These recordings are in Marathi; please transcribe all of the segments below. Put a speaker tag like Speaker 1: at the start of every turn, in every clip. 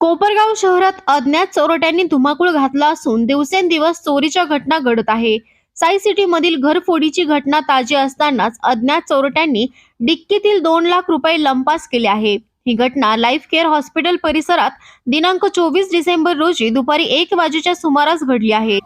Speaker 1: कोपरगाव शहरात अज्ञात चोरट्यांनी धुमाकूळ घातला असून दिवसेंदिवस चोरीच्या घटना घडत आहे. साई सिटी मधील घरफोडीची घटना ताजी असतानाच अज्ञात चोरट्यांनी डिक्कीतील दोन लाख रुपये लंपास केले आहे. ही घटना लाईफ केअर हॉस्पिटल परिसरात दिनांक चोवीस डिसेंबर रोजी दुपारी एक वाजेच्या सुमारास घडली आहे.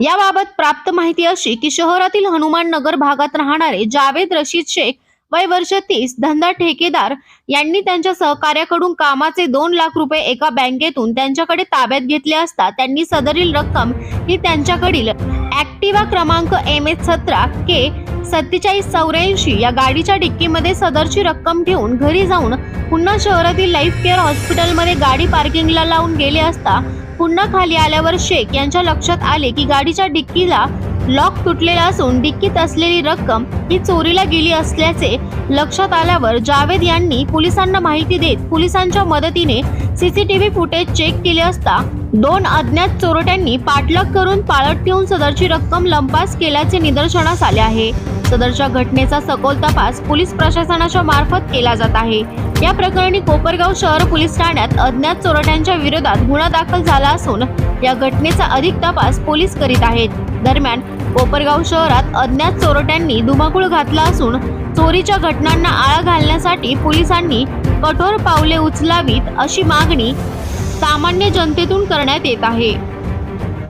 Speaker 1: याबाबत प्राप्त माहिती अशी की शहरातील हनुमान नगर भागात राहणारे जावेद रशीद शेख वय वर्ष तीस धंदा ठेकेदार यांनी त्यांच्या सहकार्याकडून कामाचे दोन लाख रुपये एका बँकेतून त्यांच्याकडे ताब्यात घेतले असता त्यांनी सदरील रक्कम ही त्यांच्याकडील ऍक्टिवा क्रमांक एम एच सतरा के सत्तेचाळीस चौऱ्याऐंशी या गाडीच्या डिक्कीमध्ये सदरची रक्कम ठेवून घरी जाऊन पुन्हा शहरातील लाईफ केअर हॉस्पिटलमध्ये गाडी पार्किंगला लावून गेले असता पुन्हा खाली आल्यावर शेख यांच्या लक्षात आले की गाडीच्या डिक्कीला लॉक तुटलेला असून डिक्कीत असलेली रक्कम ही चोरीला गेली असल्याचे लक्षात आल्यावर जावेद यांनी पोलिसांना माहिती देत पोलिसांच्या मदतीने सीसीटीव्ही फुटेज चेक केले असता दोन अज्ञात चोरट्यांनी पाठलाग करून पाळत ठेवून सदरची रक्कम लंपास केल्याचे निदर्शनास आले आहे. सदरच्या घटनेचा सखोल तपास पोलीस प्रशासनाच्या मार्फत केला जात आहे. या प्रकरणी कोपरगाव शहर पोलीस ठाण्यात अज्ञात चोरट्यांच्या विरोधात गुन्हा दाखल झाला असून या घटनेचा अधिक तपास पोलीस करीत आहेत. दरम्यान कोपरगाव शहरात अज्ञात चोरट्यांनी धुमाकूळ घातला असून चोरीच्या घटनांना आळा घालण्यासाठी पोलिसांनी कठोर पावले उचलावीत अशी मागणी सामान्य जनतेतून करण्यात येत आहे.